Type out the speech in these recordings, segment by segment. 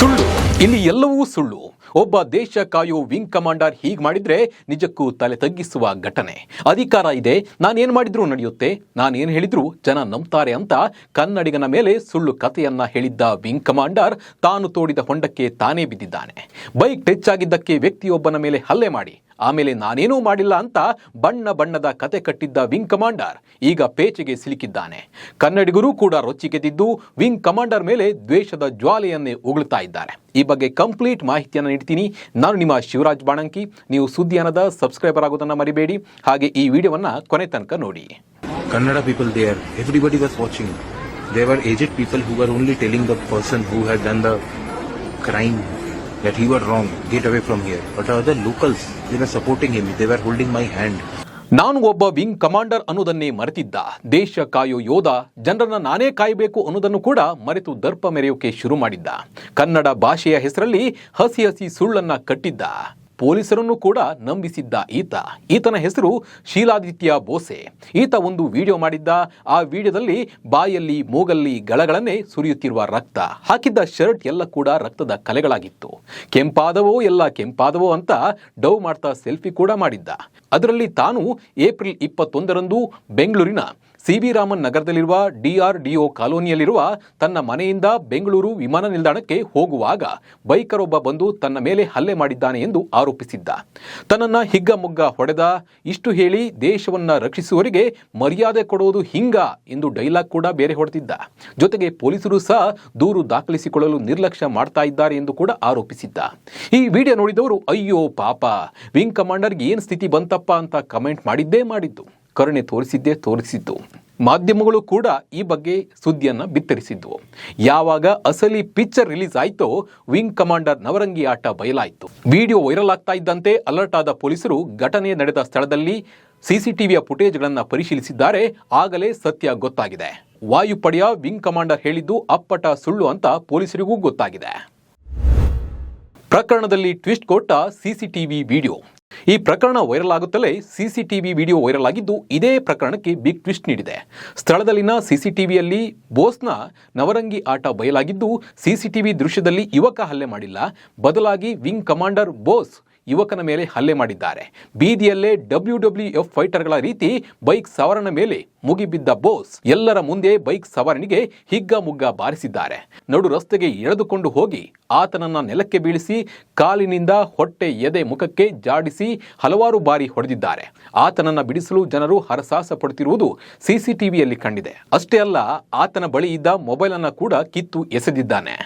ಸುಳ್ಳು ಇಲ್ಲಿ ಎಲ್ಲವೂ ಸುಳ್ಳು. ಒಬ್ಬ ದೇಶ ಕಾಯೋ ವಿಂಗ್ ಕಮಾಂಡರ್ ಹೀಗೆ ಮಾಡಿದ್ರೆ ನಿಜಕ್ಕೂ ತಲೆ ತಗ್ಗಿಸುವ ಘಟನೆ. ಅಧಿಕಾರ ಇದೆ, ನಾನೇನು ಮಾಡಿದ್ರೂ ನಡೆಯುತ್ತೆ, ನಾನೇನು ಹೇಳಿದ್ರು ಜನ ನಂಬ್ತಾರೆ ಅಂತ ಕನ್ನಡಿಗನ ಮೇಲೆ ಸುಳ್ಳು ಕಥೆಯನ್ನ ಹೇಳಿದ್ದ ವಿಂಗ್ ಕಮಾಂಡರ್ ತಾನು ತೋಡಿದ ಹೊಂಡಕ್ಕೆ ತಾನೇ ಬಿದ್ದಿದ್ದಾನೆ. ಬೈಕ್ ಟಚ್ ಆಗಿದ್ದಕ್ಕೆ ವ್ಯಕ್ತಿಯೊಬ್ಬನ ಮೇಲೆ ಹಲ್ಲೆ ಮಾಡಿ, ಆಮೇಲೆ ನಾನೇನೂ ಮಾಡಿಲ್ಲ ಅಂತ ಬಣ್ಣ ಬಣ್ಣದ ಕತೆ ಕಟ್ಟಿದ್ದ ವಿಂಗ್ ಕಮಾಂಡರ್ ಈಗ ಪೇಚಿಗೆ ಸಿಲುಕಿದ್ದಾನೆ. ಕನ್ನಡಿಗರು ಕೂಡ ರೊಚ್ಚಿಗೆದಿದ್ದು ವಿಂಗ್ ಕಮಾಂಡರ್ ಮೇಲೆ ದ್ವೇಷದ ಜ್ವಾಲೆಯನ್ನೇ ಉಗುಳ್ತಾ ಇದ್ದಾರೆ. ಈ ಬಗ್ಗೆ ಕಂಪ್ಲೀಟ್ ಮಾಹಿತಿಯನ್ನು ನೀಡ್ತೀನಿ. ನಾನು ನಿಮ್ಮ ಶಿವರಾಜ್ ಬಾಣಂಕಿ. ನೀವು ಸುದ್ದಿಯಾನದ ಸಬ್ಸ್ಕ್ರೈಬರ್ ಆಗೋದನ್ನ ಮರಿಬೇಡಿ. ಹಾಗೆ ಈ ವಿಡಿಯೋವನ್ನು ಕೊನೆ ತನಕ ನೋಡಿ. Kannada people there, was watching they are aged people who are only telling the person who had done the crime that that are wrong get away from here but are the locals they are supporting him they are holding my hand. ನಾನು ಒಬ್ಬ wing commander ಅನ್ನೋದನ್ನೇ ಮರೆತಿದ್ದ. ದೇಶ ಕಾಯೋ ಯೋಧ, ಜನರನ್ನ ನಾನೇ ಕಾಯಬೇಕು ಅನ್ನೋದನ್ನು ಕೂಡ ಮರೆತು ದರ್ಪ ಮೆರೆಯೋಕೆ ಶುರು ಮಾಡಿದ್ದ. ಕನ್ನಡ ಭಾಷೆಯ ಹೆಸರಲ್ಲಿ ಹಸಿ ಹಸಿ ಸುಳ್ಳನ್ನ ಕಟ್ಟಿದ್ದ. ಪೊಲೀಸರನ್ನು ಕೂಡ ನಂಬಿಸಿದ್ದ ಈತ. ಈತನ ಹೆಸರು ಶೀಲಾದಿತ್ಯ ಬೋಸೆ. ಈತ ಒಂದು ವಿಡಿಯೋ ಮಾಡಿದ್ದ. ಆ ವಿಡಿಯೋದಲ್ಲಿ ಬಾಯಲ್ಲಿ ಮೂಗಲ್ಲಿ ಗಳಗಳನ್ನೇ ಸುರಿಯುತ್ತಿರುವ ರಕ್ತ. ಹಾಕಿದ್ದ ಶರ್ಟ್ ಎಲ್ಲ ಕೂಡ ರಕ್ತದ ಕಲೆಗಳಾಗಿತ್ತು. ಕೆಂಪಾದವೋ ಎಲ್ಲ ಕೆಂಪಾದವೋ ಅಂತ ಡವ್ ಮಾಡ್ತಾ ಸೆಲ್ಫಿ ಕೂಡ ಮಾಡಿದ್ದ. ಅದರಲ್ಲಿ ತಾನು ಏಪ್ರಿಲ್ ಇಪ್ಪತ್ತೊಂದರಂದು ಬೆಂಗಳೂರಿನ ಸಿ ವಿ ರಾಮನ್ ನಗರದಲ್ಲಿರುವ ಡಿಆರ್ಡಿಒ ಕಾಲೋನಿಯಲ್ಲಿರುವ ತನ್ನ ಮನೆಯಿಂದ ಬೆಂಗಳೂರು ವಿಮಾನ ನಿಲ್ದಾಣಕ್ಕೆ ಹೋಗುವಾಗ ಬೈಕರೊಬ್ಬ ಬಂದು ತನ್ನ ಮೇಲೆ ಹಲ್ಲೆ ಮಾಡಿದ್ದಾನೆ ಎಂದು ಆರೋಪಿಸಿದ್ದ ತನ್ನನ್ನ ಹಿಗ್ಗಮುಗ್ಗ ಹೊಡೆದ, ಇಷ್ಟು ಹೇಳಿ ದೇಶವನ್ನ ರಕ್ಷಿಸುವವರಿಗೆ ಮರ್ಯಾದೆ ಕೊಡುವುದು ಹಿಂಗ ಎಂದು ಡೈಲಾಗ್ ಕೂಡ ಬೇರೆ ಹೊಡೆದಿದ್ದ. ಜೊತೆಗೆ ಪೊಲೀಸರು ಸಹ ದೂರು ದಾಖಲಿಸಿಕೊಳ್ಳಲು ನಿರ್ಲಕ್ಷ್ಯ ಮಾಡ್ತಾ ಇದ್ದಾರೆ ಎಂದು ಕೂಡ ಆರೋಪಿಸಿದ್ದ. ಈ ವಿಡಿಯೋ ನೋಡಿದವರು, ಅಯ್ಯೋ ಪಾಪ, ವಿಂಗ್ ಕಮಾಂಡರ್ಗೆ ಏನ್ ಸ್ಥಿತಿ ಬಂತಪ್ಪ ಅಂತ ಕಮೆಂಟ್ ಮಾಡಿದ್ದೇ ಮಾಡಿದ್ದು. ಕರುಣೆ ತೋರಿಸಿದ್ದೇ ತೋರಿಸಿದ್ದು. ಮಾಧ್ಯಮಗಳು ಕೂಡ ಈ ಬಗ್ಗೆ ಸುದ್ದಿಯನ್ನು ಬಿತ್ತರಿಸಿದ್ವು. ಯಾವಾಗ ಅಸಲಿ ಪಿಕ್ಚರ್ ರಿಲೀಸ್ ಆಯಿತೋ ವಿಂಗ್ ಕಮಾಂಡರ್ ನವರಂಗಿ ಆಟ ಬಯಲಾಯಿತು. ವಿಡಿಯೋ ವೈರಲ್ ಆಗ್ತಾ ಇದ್ದಂತೆ ಅಲರ್ಟ್ ಆದ ಪೊಲೀಸರು ಘಟನೆ ನಡೆದ ಸ್ಥಳದಲ್ಲಿ ಸಿಸಿಟಿವಿಯ ಫುಟೇಜ್ಗಳನ್ನು ಪರಿಶೀಲಿಸಿದ್ದಾರೆ. ಆಗಲೇ ಸತ್ಯ ಗೊತ್ತಾಗಿದೆ. ವಾಯುಪಡೆಯ ವಿಂಗ್ ಕಮಾಂಡರ್ ಹೇಳಿದ್ದು ಅಪ್ಪಟ ಸುಳ್ಳು ಅಂತ ಪೊಲೀಸರಿಗೂ ಗೊತ್ತಾಗಿದೆ. ಪ್ರಕರಣದಲ್ಲಿ ಟ್ವಿಸ್ಟ್ ಕೊಟ್ಟ ಸಿಸಿಟಿವಿ ವಿಡಿಯೋ. ಈ ಪ್ರಕರಣ ವೈರಲ್ ಆಗುತ್ತಲೇ ಸಿಸಿಟಿವಿ ವಿಡಿಯೋ ವೈರಲ್ ಆಗಿದ್ದು ಇದೇ ಪ್ರಕರಣಕ್ಕೆ ಬಿಗ್ ಟ್ವಿಸ್ಟ್ ನೀಡಿದೆ. ಸ್ಥಳದಲ್ಲಿನ ಸಿಸಿಟಿವಿಯಲ್ಲಿ ಬೋಸ್ನ ನವರಂಗಿ ಆಟ ಬಯಲಾಗಿದ್ದು ಸಿಸಿಟಿವಿ ದೃಶ್ಯದಲ್ಲಿ ಯುವಕ ಹಲ್ಲೆ ಮಾಡಿಲ್ಲ. ಬದಲಾಗಿ ವಿಂಗ್ ಕಮಾಂಡರ್ ಬೋಸ್ ಯುವಕನ ಮೇಲೆ ಹಲ್ಲೆ ಮಾಡಿದ್ದಾರೆ. ಬೀದಿಯಲ್ಲೇ ಡಬ್ಲ್ಯೂ ಡಬ್ಲ್ಯೂ ಎಫ್ ಫೈಟರ್ಗಳ ರೀತಿ ಬೈಕ್ ಸವಾರನ ಮೇಲೆ ಮುಗಿಬಿದ್ದ ಬೋಸ್ ಎಲ್ಲರ ಮುಂದೆ ಬೈಕ್ ಸವಾರನಿಗೆ ಹಿಗ್ಗ ಮುಗ್ಗ ಬಾರಿಸಿದ್ದಾರೆ. ನಡು ರಸ್ತೆಗೆ ಎಳೆದುಕೊಂಡು ಹೋಗಿ ಆತನನ್ನ ನೆಲಕ್ಕೆ ಬೀಳಿಸಿ ಕಾಲಿನಿಂದ ಹೊಟ್ಟೆ ಎದೆ ಮುಖಕ್ಕೆ ಜಾಡಿಸಿ ಹಲವಾರು ಬಾರಿ ಹೊಡೆದಿದ್ದಾರೆ. ಆತನನ್ನ ಬಿಡಿಸಲು ಜನರು ಹರಸಾಹಸ ಪಡುತ್ತಿರುವುದು ಸಿಸಿಟಿವಿಯಲ್ಲಿ ಕಂಡಿದೆ. ಅಷ್ಟೇ ಅಲ್ಲ, ಆತನ ಬಳಿ ಇದ್ದ ಮೊಬೈಲ್ ಅನ್ನ ಕೂಡ ಕಿತ್ತು ಎಸೆದಿದ್ದಾನೆ.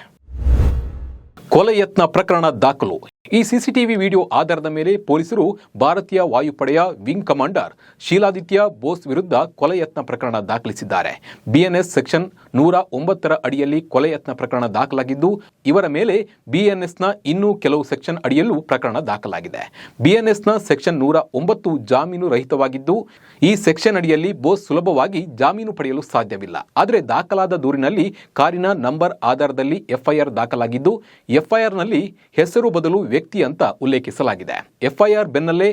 ಕೊಲೆ ಯತ್ನ ಪ್ರಕರಣ ದಾಖಲು. ಈ ಸಿಸಿಟಿವಿ ವಿಡಿಯೋ ಆಧಾರದ ಮೇಲೆ ಪೊಲೀಸರು ಭಾರತೀಯ ವಾಯುಪಡೆಯ ವಿಂಗ್ ಕಮಾಂಡರ್ ಶೀಲಾದಿತ್ಯ ಬೋಸ್ ವಿರುದ್ಧ ಕೊಲೆ ಯತ್ನ ಪ್ರಕರಣ ದಾಖಲಿಸಿದ್ದಾರೆ. ಬಿಎನ್ಎಸ್ ಸೆಕ್ಷನ್ ನೂರ ಒಂಬತ್ತರ ಅಡಿಯಲ್ಲಿ ಕೊಲೆ ಯತ್ನ ಪ್ರಕರಣ ದಾಖಲಾಗಿದ್ದು, ಇವರ ಮೇಲೆ ಬಿಎನ್ಎಸ್ನ ಇನ್ನೂ ಕೆಲವು ಸೆಕ್ಷನ್ ಅಡಿಯಲ್ಲೂ ಪ್ರಕರಣ ದಾಖಲಾಗಿದೆ. ಬಿಎನ್ಎಸ್ನ ಸೆಕ್ಷನ್ ನೂರ ಒಂಬತ್ತು ಜಾಮೀನು ರಹಿತವಾಗಿದ್ದು, ಈ ಸೆಕ್ಷನ್ ಅಡಿಯಲ್ಲಿ ಬೋಸ್ ಸುಲಭವಾಗಿ ಜಾಮೀನು ಪಡೆಯಲು ಸಾಧ್ಯವಿಲ್ಲ. ಆದರೆ ದಾಖಲಾದ ದೂರಿನಲ್ಲಿ ಕಾರಿನ ನಂಬರ್ ಆಧಾರದಲ್ಲಿ ಎಫ್ಐಆರ್ ದಾಖಲಾಗಿದ್ದು, ಎಫ್ಐಆರ್ನಲ್ಲಿ ಹೆಸರು ಬದಲು ವ್ಯಕ್ತಿ ಅಂತ ಉಲ್ಲೇಖಿಸಲಾಗಿದೆ. ಎಫ್ಐಆರ್ ಬೆನ್ನಲ್ಲೇ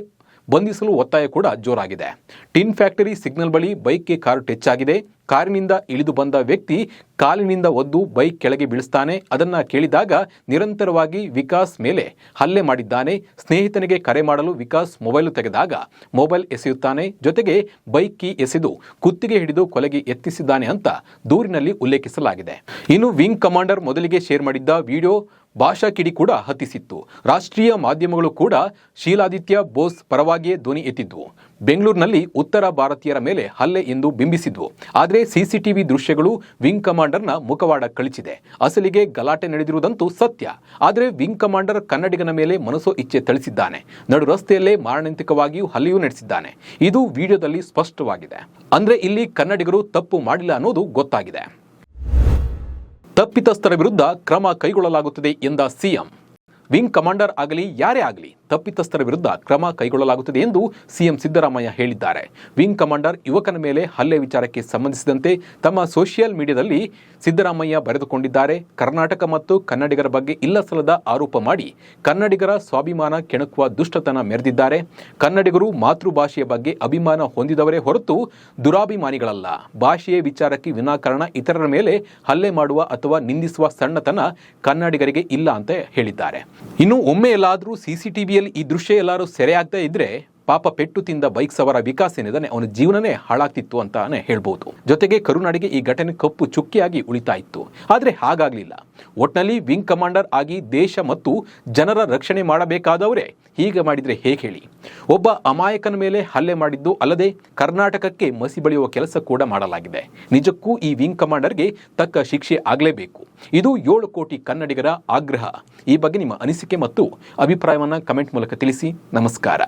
ಬಂಧಿಸಲು ಒತ್ತಾಯ ಕೂಡ ಜೋರಾಗಿದೆ. ಟಿನ್ ಫ್ಯಾಕ್ಟರಿ ಸಿಗ್ನಲ್ ಬಳಿ ಬೈಕ್ಗೆ ಕಾರು ಟಚ್ ಆಗಿದೆ ಕಾರಿನಿಂದ ಇಳಿದು ಬಂದ ವ್ಯಕ್ತಿ ಕಾಲಿನಿಂದ ಒದ್ದು ಬೈಕ್ ಕೆಳಗೆ ಬೀಳಿಸ್ತಾನೆ. ಅದನ್ನ ಕೇಳಿದಾಗ ನಿರಂತರವಾಗಿ ವಿಕಾಸ್ ಮೇಲೆ ಹಲ್ಲೆ ಮಾಡಿದ್ದಾನೆ. ಸ್ನೇಹಿತನಿಗೆ ಕರೆ ಮಾಡಲು ವಿಕಾಸ್ ಮೊಬೈಲ್ ತೆಗೆದಾಗ ಮೊಬೈಲ್ ಎಸೆಯುತ್ತಾನೆ. ಜೊತೆಗೆ ಬೈಕ್ ಕೀ ಎಸೆದು ಕುತ್ತಿಗೆ ಹಿಡಿದು ಕೊಲೆಗೆ ಎತ್ತಿಸಿದ್ದಾನೆ ಅಂತ ದೂರಿನಲ್ಲಿ ಉಲ್ಲೇಖಿಸಲಾಗಿದೆ. ಇನ್ನು ವಿಂಗ್ ಕಮಾಂಡರ್ ಮೊದಲಿಗೆ ಶೇರ್ ಮಾಡಿದ್ದ ವಿಡಿಯೋ ಭಾಷಾ ಕಿಡಿ ಕೂಡ ಹತ್ತಿಸಿತ್ತು. ರಾಷ್ಟ್ರೀಯ ಮಾಧ್ಯಮಗಳು ಕೂಡ ಶೀಲಾದಿತ್ಯ ಬೋಸ್ ಪರವಾಗಿಯೇ ಧ್ವನಿ ಎತ್ತಿದ್ವು. ಬೆಂಗಳೂರಿನಲ್ಲಿ ಉತ್ತರ ಭಾರತೀಯರ ಮೇಲೆ ಹಲ್ಲೆ ಎಂದು ಬಿಂಬಿಸಿದ್ವು. ಆದರೆ ಸಿಸಿಟಿವಿ ದೃಶ್ಯಗಳು ವಿಂಗ್ ಕಮಾಂಡರ್ನ ಮುಖವಾಡ ಕಳಿಸಿದೆ ಅಸಲಿಗೆ ಗಲಾಟೆ ನಡೆದಿರುವುದಂತೂ ಸತ್ಯ. ಆದರೆ ವಿಂಗ್ ಕಮಾಂಡರ್ ಕನ್ನಡಿಗನ ಮೇಲೆ ಮನಸ್ಸೋ ಇಚ್ಛೆ ತಳಿಸಿದ್ದಾನೆ ನಡು ರಸ್ತೆಯಲ್ಲೇ ಮಾರಣಾಂತಿಕವಾಗಿಯೂ ಹಲ್ಲೆಯೂ ನಡೆಸಿದ್ದಾನೆ. ಇದು ವಿಡಿಯೋದಲ್ಲಿ ಸ್ಪಷ್ಟವಾಗಿದೆ. ಅಂದ್ರೆ ಇಲ್ಲಿ ಕನ್ನಡಿಗರು ತಪ್ಪು ಮಾಡಿಲ್ಲ ಅನ್ನೋದು ಗೊತ್ತಾಗಿದೆ. ತಪ್ಪಿತಸ್ಥರ ವಿರುದ್ಧ ಕ್ರಮ ಕೈಗೊಳ್ಳಲಾಗುತ್ತದೆ ಎಂದ ಸಿಎಂ. ವಿಂಗ್ ಕಮಾಂಡರ್ ಆಗಲಿ ಯಾರೇ ಆಗಲಿ ತಪ್ಪಿತಸ್ಥರ ವಿರುದ್ಧ ಕ್ರಮ ಕೈಗೊಳ್ಳಲಾಗುತ್ತದೆ ಎಂದು ಸಿಎಂ ಸಿದ್ದರಾಮಯ್ಯ ಹೇಳಿದ್ದಾರೆ. ವಿಂಗ್ ಕಮಾಂಡರ್ ಯುವಕನ ಮೇಲೆ ಹಲ್ಲೆ ವಿಚಾರಕ್ಕೆ ಸಂಬಂಧಿಸಿದಂತೆ ತಮ್ಮ ಸೋಷಿಯಲ್ ಮೀಡಿಯಾದಲ್ಲಿ ಸಿದ್ದರಾಮಯ್ಯ ಬರೆದುಕೊಂಡಿದ್ದಾರೆ. ಕರ್ನಾಟಕ ಮತ್ತು ಕನ್ನಡಿಗರ ಬಗ್ಗೆ ಇಲ್ಲಸಲ್ಲದ ಆರೋಪ ಮಾಡಿ ಕನ್ನಡಿಗರ ಸ್ವಾಭಿಮಾನ ಕೆಣಕುವ ದುಷ್ಟತನ ಮೆರೆದಿದ್ದಾರೆ. ಕನ್ನಡಿಗರು ಮಾತೃಭಾಷೆಯ ಬಗ್ಗೆ ಅಭಿಮಾನ ಹೊಂದಿದವರೇ ಹೊರತು ದುರಾಭಿಮಾನಿಗಳಲ್ಲ. ಭಾಷೆಯ ವಿಚಾರಕ್ಕೆ ವಿನಾಕಾರಣ ಇತರರ ಮೇಲೆ ಹಲ್ಲೆ ಮಾಡುವ ಅಥವಾ ನಿಂದಿಸುವ ಸಣ್ಣತನ ಕನ್ನಡಿಗರಿಗೆ ಇಲ್ಲ ಅಂತ ಹೇಳಿದ್ದಾರೆ. ಇನ್ನು ಒಮ್ಮೆ ಎಲ್ಲಾದರೂ ಈ ದೃಶ್ಯ ಎಲ್ಲರೂ ಆಗ್ತಾ ಇದ್ರೆ ಪಾಪ ಪೆಟ್ಟು ತಿಂದ ಬೈಕ್ ಸವಾರ ವಿಕಾಸ್ ಏನಿದಾನೆ ಅವನ ಜೀವನನೇ ಹಾಳಾಗ್ತಿತ್ತು ಅಂತಾನೆ ಹೇಳ್ಬೋದು. ಜೊತೆಗೆ ಕರುನಾಡಿಗೆ ಈ ಘಟನೆ ಕಪ್ಪು ಚುಕ್ಕಿಯಾಗಿ ಉಳಿತಾ ಇತ್ತು ಆದರೆ ಹಾಗಾಗ್ಲಿಲ್ಲ. ಒಟ್ನಲ್ಲಿ ವಿಂಗ್ ಕಮಾಂಡರ್ ಆಗಿ ದೇಶ ಮತ್ತು ಜನರ ರಕ್ಷಣೆ ಮಾಡಬೇಕಾದವರೇ? ಹೀಗೆ ಮಾಡಿದರೆ ಹೇಗೆ ಹೇಳಿ? ಒಬ್ಬ ಅಮಾಯಕನ ಮೇಲೆ ಹಲ್ಲೆ ಮಾಡಿದ್ದು ಅಲ್ಲದೆ ಕರ್ನಾಟಕಕ್ಕೆ ಮಸಿ ಬಳಿಯುವ ಕೆಲಸ ಕೂಡ ಮಾಡಲಾಗಿದೆ. ನಿಜಕ್ಕೂ ಈ ವಿಂಗ್ ಕಮಾಂಡರ್ಗೆ ತಕ್ಕ ಶಿಕ್ಷೆ ಆಗಲೇಬೇಕು. ಇದು ಏಳು ಕೋಟಿ ಕನ್ನಡಿಗರ ಆಗ್ರಹ. ಈ ಬಗ್ಗೆ ನಿಮ್ಮ ಅನಿಸಿಕೆ ಮತ್ತು ಅಭಿಪ್ರಾಯವನ್ನು ಕಮೆಂಟ್ ಮೂಲಕ ತಿಳಿಸಿ. ನಮಸ್ಕಾರ.